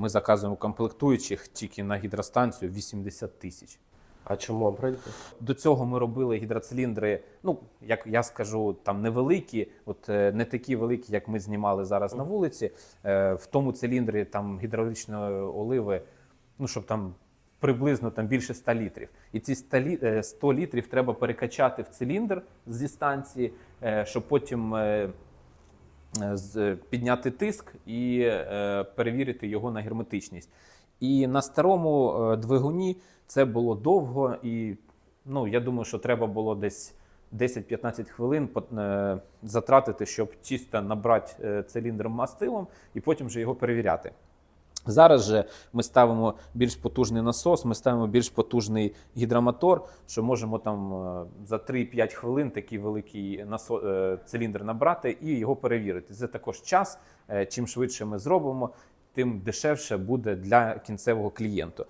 Ми заказуємо комплектуючих тільки на гідростанцію 80 тисяч. А чому обрати? До цього ми робили гідроциліндри, ну як я скажу, там невеликі, от е, не такі великі, як ми знімали зараз на вулиці. Е, В тому циліндрі там гідравлічної оливи, ну щоб там приблизно там більше 100 літрів. І ці 100 лі- е, 100 літрів треба перекачати в циліндр зі станції, щоб потім. Е, е, підняти тиск і е, перевірити його на герметичність. І на старому двигуні це було довго, і ну, я думаю, що треба було десь 10-15 хвилин затратити, щоб чисто набрати циліндр мастилом і потім вже його перевіряти. Зараз же ми ставимо більш потужний насос, ми ставимо більш потужний гідромотор, що можемо там е, за 3-5 хвилин такий великий насо... е, циліндр набрати і його перевірити. Це також час. Е, Чим швидше ми зробимо, тим дешевше буде для кінцевого клієнту.